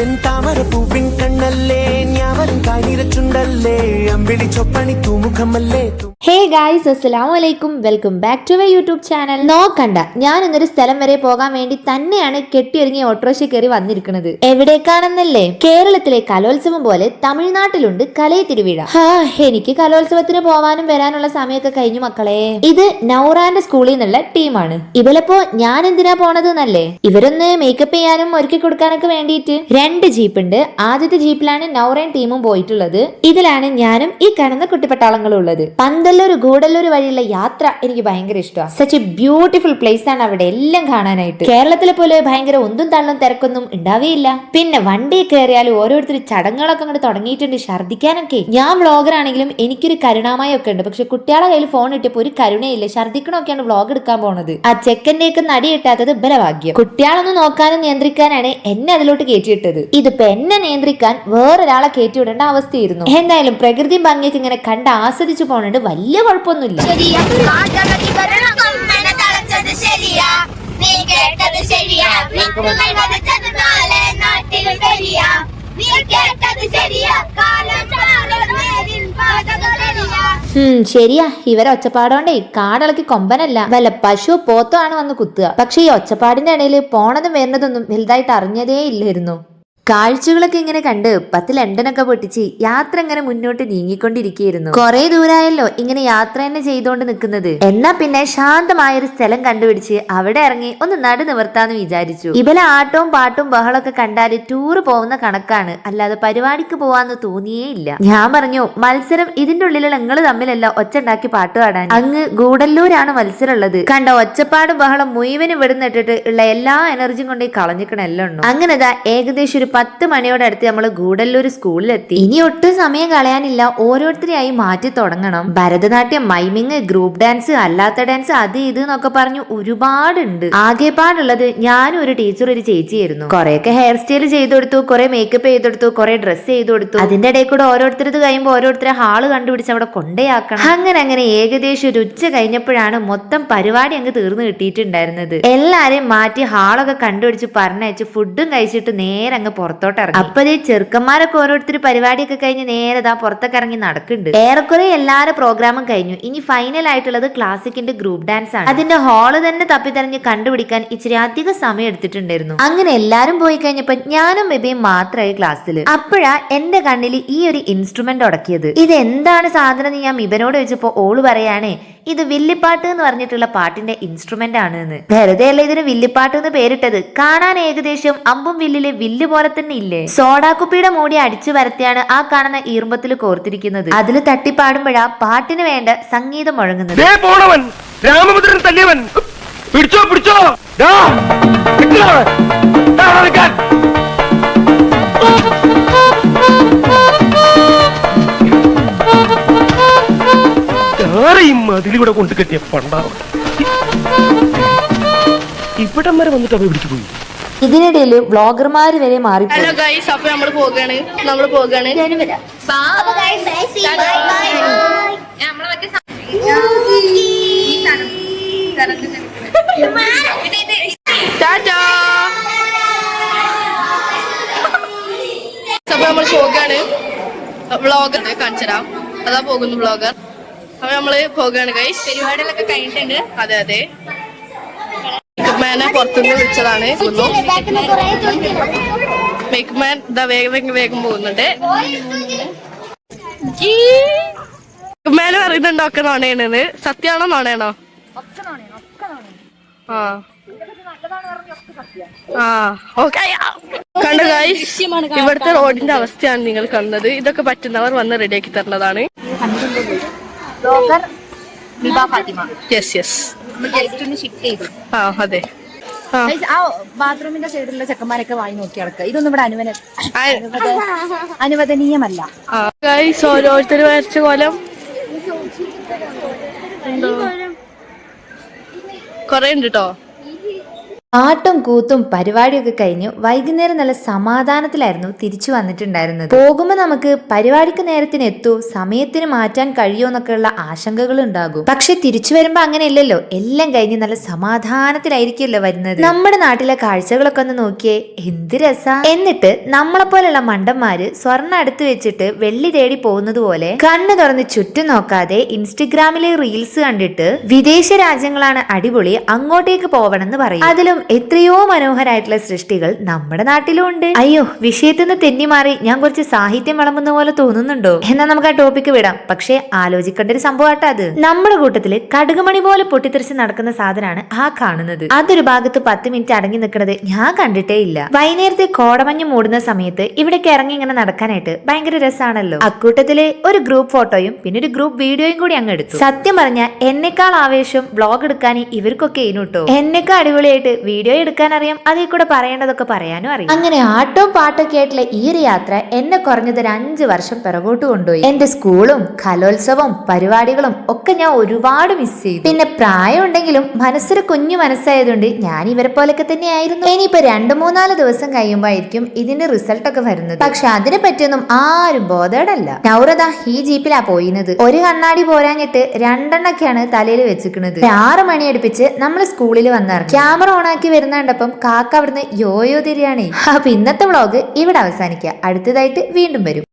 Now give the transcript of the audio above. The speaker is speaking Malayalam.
ചെന്താമര പൂവിൻ കണ്ണല്ലേ ഞാവരും കാനിരച്ചുണ്ടല്ലേ അമ്പിളി ചൊപ്പണി തൂമുഖമല്ലേ ഹേ ഗായ്സ് അസ്സലാമു വലൈക്കും welcome back to my YouTube channel. നോക്കണ്ട ഞാൻ ഇന്നൊരു സ്ഥലം വരെ പോകാൻ വേണ്ടി തന്നെയാണ് കെട്ടിയൊരുങ്ങി ഓട്ടോറിക്ഷ കയറി വന്നിരിക്കുന്നത്. എവിടേക്കാണെന്നല്ലേ? കേരളത്തിലെ കലോത്സവം പോലെ തമിഴ്നാട്ടിലുണ്ട് കലയെ തിരുവിഴ. ഹാ എനിക്ക് കലോത്സവത്തിന് പോവാനും വരാനുള്ള സമയമൊക്കെ കഴിഞ്ഞു മക്കളെ. ഇത് നൗറാന്റെ സ്കൂളിൽ നിന്നുള്ള ടീമാണ്. ഇവലപ്പോ ഞാൻ എന്തിനാ പോണത് എന്നല്ലേ ഇവരൊന്ന് മേക്കപ്പ് ചെയ്യാനും ഒരുക്കി കൊടുക്കാനൊക്കെ വേണ്ടിയിട്ട്. രണ്ട് ജീപ്പ് ഉണ്ട് ആദ്യത്തെ ജീപ്പിലാണ് നൗറൻ ടീമും പോയിട്ടുള്ളത്. ഇതിലാണ് ഞാനും ഈ കാണുന്ന കുട്ടിപ്പട്ടാളങ്ങളും ഉള്ളത്. പന്തല്ലൂർ ഗൂഡല്ലൂർ വഴിയുള്ള യാത്ര എനിക്ക് ഭയങ്കര ഇഷ്ടമാണ് സച്ച് എ ബ്യൂട്ടിഫുൾ പ്ലേസ് ആണ് അവിടെ എല്ലാം കാണാനായിട്ട്. കേരളത്തിലെ പോലെ ഭയങ്കര ഒന്നും തള്ളും തിരക്കൊന്നും ഉണ്ടാവുകയില്ല പിന്നെ വണ്ടി കയറിയാലും ഓരോരുത്തർ ചടങ്ങുകളൊക്കെ അങ്ങോട്ട് തുടങ്ങിയിട്ടുണ്ട്. ഛർദ്ദിക്കാനൊക്കെ. ഞാൻ വ്ളോഗർ ആണെങ്കിലും എനിക്കൊരു കരുണാമയം ഒക്കെ ഉണ്ട്. പക്ഷെ കുട്ടികളെ കയ്യിൽ ഫോൺ കിട്ടിയപ്പോൾ ഒരു കരുണയില്ല. ഛർദ്ദിക്കണമൊക്കെയാണ് വ്ളോഗ് എടുക്കാൻ പോണത്. ആ ചെക്കന്റെയൊക്കെ നടി കിട്ടാത്തത് ബലഭാഗ്യം. കുട്ടികളൊന്നും നോക്കാനും നിയന്ത്രിക്കാനാണ് എന്നെ അതിലോട്ട് കയറ്റിയിട്ടത്. ഇതിപ്പോ എന്നെ നിയന്ത്രിക്കാൻ വേറൊരാളെ കയറ്റിവിടേണ്ട അവസ്ഥയായിരുന്നു. എന്തായാലും പ്രകൃതി ഭംഗിയൊക്കെ ഇങ്ങനെ കണ്ട് ആസ്വദിച്ചു വലിയ കുഴപ്പമൊന്നുമില്ല. പാതകൾ ശരിയാ. ശരിയാ. ഇവരെ ഒച്ചപ്പാടോണ്ടേ കാടിളക്കി കൊമ്പനല്ല. വല്ല പശു പോത്തോ ആണ് വന്ന് കുത്തുക. പക്ഷെ ഈ ഒച്ചപ്പാടിന്റെ ഇടയിൽ പോണതും വരുന്നതൊന്നും വലുതായിട്ട് അറിഞ്ഞതേ ഇല്ലായിരുന്നു. കാഴ്ചകളൊക്കെ ഇങ്ങനെ കണ്ട് പത്ത് ലണ്ടനൊക്കെ പൊട്ടിച്ച് യാത്ര ഇങ്ങനെ മുന്നോട്ട് നീങ്ങിക്കൊണ്ടിരിക്കുകയായിരുന്നു. കുറെ ദൂരായല്ലോ ഇങ്ങനെ യാത്ര തന്നെ ചെയ്തുകൊണ്ട് നിൽക്കുന്നത്. എന്നാ പിന്നെ ശാന്തമായ ഒരു സ്ഥലം കണ്ടുപിടിച്ച് അവിടെ ഇറങ്ങി ഒന്ന് നടു നിവർത്താന്ന് വിചാരിച്ചു. ഇവലെ ആട്ടവും പാട്ടും ബഹളൊക്കെ കണ്ടാൽ ടൂറ് പോകുന്ന കണക്കാണ്. അല്ലാതെ പരിപാടിക്ക് പോവാന്ന് തോന്നിയേ ഇല്ല. ഞാൻ പറഞ്ഞു മത്സരം ഇതിന്റെ ഉള്ളിലുള്ള നിങ്ങൾ തമ്മിലല്ല ഒച്ച ഉണ്ടാക്കി പാട്ട് പാടാൻ. അങ്ങ് ഗൂഡല്ലൂരാണ് മത്സരം ഉള്ളത് കണ്ട ഒച്ചപ്പാടും ബഹളം മുഴുവനും ഇവിടുന്ന് ഇട്ടിട്ട് ഉള്ള എല്ലാ എനർജിയും കൊണ്ട് കളഞ്ഞിക്കണ എല്ലാം ഉണ്ടോ? അങ്ങനെതാ ഏകദേശം ഒരു പത്ത് മണിയോടെ അടുത്ത് നമ്മൾ ഗൂഡല്ലൂർ സ്കൂളിലെത്തി. ഇനി ഒട്ടും സമയം കളയാനില്ല. ഓരോരുത്തരെയായി മാറ്റി തുടങ്ങണം. ഭരതനാട്യം മൈമിങ് ഗ്രൂപ്പ് ഡാൻസ് അല്ലാത്ത ഡാൻസ് അത് ഇത് എന്നൊക്കെ പറഞ്ഞു ഒരുപാടുണ്ട്. ആകെപ്പാടുള്ളത് ഞാനും ഒരു ടീച്ചർ ഒരു ചേച്ചിയായിരുന്നു. കുറെയൊക്കെ ഹെയർ സ്റ്റൈൽ ചെയ്തു കൊടുത്തു കുറെ മേക്കപ്പ് ചെയ്തു കൊടുത്തു കുറെ ഡ്രസ്സ് ചെയ്തു കൊടുത്തു. അതിന്റെ ഇടയിൽ കൂടെ ഓരോരുത്തരത് കഴിയുമ്പോൾ ഓരോരുത്തരെ ഹാൾ കണ്ടുപിടിച്ച് അവിടെ കൊണ്ടേയാക്കണം. അങ്ങനെ അങ്ങനെ ഏകദേശം ഒരു ഉച്ച കഴിഞ്ഞപ്പോഴാണ് മൊത്തം പരിപാടി അങ്ങ് തീർന്നു കിട്ടിയിട്ടുണ്ടായിരുന്നത്. എല്ലാരെയും മാറ്റി ഹാളൊക്കെ കണ്ടുപിടിച്ച് പറഞ്ഞയച്ച് ഫുഡും കഴിച്ചിട്ട് നേരെ അങ്ങ് പുറത്തോട്ട് ഇറങ്ങി അപ്പൊ ഈ ചെറുക്കന്മാരൊക്കെ ഓരോരുത്തർ പരിപാടിയൊക്കെ കഴിഞ്ഞ് നേരെ ദാ പുറത്തൊക്കെ ഇറങ്ങി നടക്കുന്നുണ്ട്. ഏറെക്കുറെ എല്ലാവരും പ്രോഗ്രാമും കഴിഞ്ഞു. ഇനി ഫൈനൽ ആയിട്ടുള്ളത് ക്ലാസിക്കിന്റെ ഗ്രൂപ്പ് ഡാൻസ് ആണ്. അതിന്റെ ഹാൾ തന്നെ തപ്പിത്തെറിഞ്ഞ് കണ്ടുപിടിക്കാൻ ഇച്ചിരി അധിക സമയം എടുത്തിട്ടുണ്ടായിരുന്നു. അങ്ങനെ എല്ലാരും പോയി കഴിഞ്ഞപ്പോ ഞാനും ബേബിയും മാത്രമായി ക്ലാസ്സിൽ അപ്പോഴാ എന്റെ കണ്ണിൽ ഈ ഒരു ഇൻസ്ട്രുമെന്റ് ഉടക്കിയത്. ഇത് എന്താണ് സാധനം ഞാൻ മിബനോട് ചോദിച്ചപ്പോ ഓൾ പറയാണേ ഇത് വില്ലിപ്പാട്ട് എന്ന് പറഞ്ഞിട്ടുള്ള പാട്ടിന്റെ ഇൻസ്ട്രുമെന്റ് ആണ് എന്ന് വെറുതെ അല്ല ഇതിന് വില്ലിപ്പാട്ട് എന്ന് പേരിട്ടത്. കാണാൻ ഏകദേശം അമ്പും വില്ലിലെ വില്ല് പോലെ തന്നെ ഇല്ലേ? സോഡാക്കുപ്പിയുടെ മൂടി അടിച്ചു വരത്തിയാണ് ആ കാണുന്ന ഈർമ്പത്തിൽ കോർത്തിരിക്കുന്നത്. അതിൽ തട്ടിപ്പാടുമ്പോഴാ പാട്ടിന് വേണ്ട സംഗീതം മുഴങ്ങുന്നത്. രാമഭദ്രൻ തല്ലിയവൻ. പിടിച്ചോ പിടിച്ചോ. ആരെയും അതിലൂടെ കൊണ്ട് കെട്ടിയ പണ്ടാവും ഇവിടം വരെ വന്നിട്ട് അവ പിടിച്ചു പോയി. ഇതിനിടയിൽ വ്ളോഗർമാര് വരെ മാറി ഹലോ ഗൈസ് അപ്പൊ പോകാണ്. പോകാണ്. ടാറ്റാ അപ്പൊ നമ്മൾ പോകാണ്. വ്ളോഗർ കാണിച്ചരാം അതാ പോകുന്നു വ്ളോഗർ അപ്പൊ നമ്മൾ പോകാണ് കൈ പരിപാടികളൊക്കെ കഴിഞ്ഞിട്ടുണ്ട്. അതെ അതെ. മേക്കപ്പ്മാനെ പുറത്തുനിന്ന് വിളിച്ചതാണ് മേക്കപ്പ്മാൻ ഇതാ വേഗം വേഗം വേഗം പോകുന്നുണ്ട്. മേനെ പറയുന്നുണ്ട് ഒക്കെ നോണയാണെന്ന് സത്യാണോ നോണയാണോ ആ. ആ ഓക്കെ കണ്ടു ഗൈസ് ഇവിടുത്തെ റോഡിന്റെ അവസ്ഥയാണ് നിങ്ങൾ കണ്ടത്. ഇതൊക്കെ പറ്റുന്നവർ വന്ന് റെഡിയാക്കി തരുന്നതാണ്. യെസ് യെസ് ആ അതെ. ആ. ആ ബാത്റൂമിന്റെ സൈഡിലുള്ള ചെക്കന്മാരൊക്കെ വായി നോക്കി നടക്കുക ഇതൊന്നും ഇവിടെ അനുവന അനുവദ- അനുവദനീയമല്ല. ഓരോരുത്തർ വരച്ച കോലം. കൊറേ ഉണ്ട് കേട്ടോ ആട്ടും കൂത്തും പരിപാടിയൊക്കെ കഴിഞ്ഞു വൈകുന്നേരം നല്ല സമാധാനത്തിലായിരുന്നു തിരിച്ചു വന്നിട്ടുണ്ടായിരുന്നത്. പോകുമ്പോൾ നമുക്ക് പരിപാടിക്ക് നേരത്തിന് എത്തൂ സമയത്തിന് മാറ്റാൻ കഴിയുമോ എന്നൊക്കെയുള്ള ആശങ്കകൾ ഉണ്ടാകും. പക്ഷെ തിരിച്ചു വരുമ്പോ അങ്ങനെയല്ലല്ലോ എല്ലാം കഴിഞ്ഞ് നല്ല സമാധാനത്തിലായിരിക്കുമല്ലോ വരുന്നത്. നമ്മുടെ നാട്ടിലെ കാഴ്ചകളൊക്കെ ഒന്ന് നോക്കിയേ എന്ത് രസ. എന്നിട്ട് നമ്മളെ പോലെയുള്ള മണ്ടന്മാര് സ്വർണ അടുത്ത് വെച്ചിട്ട് വെള്ളി തേടി പോകുന്നത് പോലെ കണ്ണു തുറന്ന് ചുറ്റും നോക്കാതെ ഇൻസ്റ്റഗ്രാമിലെ റീൽസ് കണ്ടിട്ട് വിദേശ രാജ്യങ്ങളാണ് അടിപൊളി അങ്ങോട്ടേക്ക് പോവണമെന്ന് പറയും. അതിലും എത്രയോ മനോഹരായിട്ടുള്ള സൃഷ്ടികൾ നമ്മുടെ നാട്ടിലും ഉണ്ട് അയ്യോ വിഷയത്തിൽ നിന്ന് തെന്നി മാറി ഞാൻ കുറച്ച് സാഹിത്യം വിളമ്പുന്ന പോലെ തോന്നുന്നുണ്ടോ? എന്നാ നമുക്ക് ആ ടോപ്പിക്ക് വിടാം. പക്ഷേ ആലോചിക്കേണ്ട ഒരു സംഭവമാട്ടോ അത്. നമ്മുടെ കൂട്ടത്തിൽ കടുകുമണി പോലെ പൊട്ടിത്തെറിച്ച് നടക്കുന്ന സാധനമാണ് ആ കാണുന്നത്. അതൊരു ഭാഗത്ത് പത്ത് മിനിറ്റ് അടങ്ങി നിൽക്കുന്നത് ഞാൻ കണ്ടിട്ടേ ഇല്ല. വൈകുന്നേരത്തെ കോടമഞ്ഞ് മൂടുന്ന സമയത്ത് ഇവിടേക്ക് ഇറങ്ങി ഇങ്ങനെ നടക്കാനായിട്ട് ഭയങ്കര രസമാണല്ലോ അക്കൂട്ടത്തിൽ ഒരു ഗ്രൂപ്പ് ഫോട്ടോയും പിന്നെ ഒരു ഗ്രൂപ്പ് വീഡിയോയും കൂടി അങ്ങ് എടുത്തു. സത്യം പറഞ്ഞ എന്നെക്കാൾ ആവേശം വ്ളോഗ് എടുക്കാൻ ഇവർക്കൊക്കെ ഇനുട്ടോ എന്നെക്കാൾ അടിപൊളിയായിട്ട് വീഡിയോ എടുക്കാൻ അറിയാം അതിൽ കൂടെ പറയേണ്ടതൊക്കെ പറയാനും അറിയാം. അങ്ങനെ ആട്ടവും പാട്ടൊക്കെ ആയിട്ടുള്ള ഈ ഒരു യാത്ര എന്നെ കുറഞ്ഞത് ഒരു അഞ്ച് വർഷം പിറകോട്ട് കൊണ്ടുപോയി. എന്റെ സ്കൂളും കലോത്സവവും പരിപാടികളും ഒക്കെ ഞാൻ ഒരുപാട് മിസ് ചെയ്തു. പിന്നെ പ്രായം ഉണ്ടെങ്കിലും കുഞ്ഞു മനസ്സായതുകൊണ്ട് ഞാൻ ഇവരെ പോലൊക്കെ തന്നെയായിരുന്നു. ഇനിയിപ്പോ രണ്ടു മൂന്നാൽ ദിവസം കഴിയുമ്പോഴായിരിക്കും ഇതിന്റെ റിസൾട്ട് ഒക്കെ വരുന്നത്. പക്ഷെ അതിനെ പറ്റിയൊന്നും ആരും ബോധേടല്ല. നൗറത ഈ ജീപ്പിലാ പോയിന്നത് ഒരു കണ്ണാടി പോരാഞ്ഞിട്ട് രണ്ടെണ്ണൊക്കെയാണ് തലയിൽ വെച്ചിരിക്കുന്നത്. ആറ് മണി അടുപ്പിച്ച് നമ്മൾ സ്കൂളിൽ വന്നിറങ്ങി. ക്യാമറ ഓണാക്കി വരുന്ന കണ്ടപ്പം കാക്ക അവിടുന്ന് യോയോ തിരിയാണേ. അപ്പൊ ഇന്നത്തെ വ്ളോഗ് ഇവിടെ അവസാനിക്കുക. അടുത്തതായിട്ട് വീണ്ടും വരും.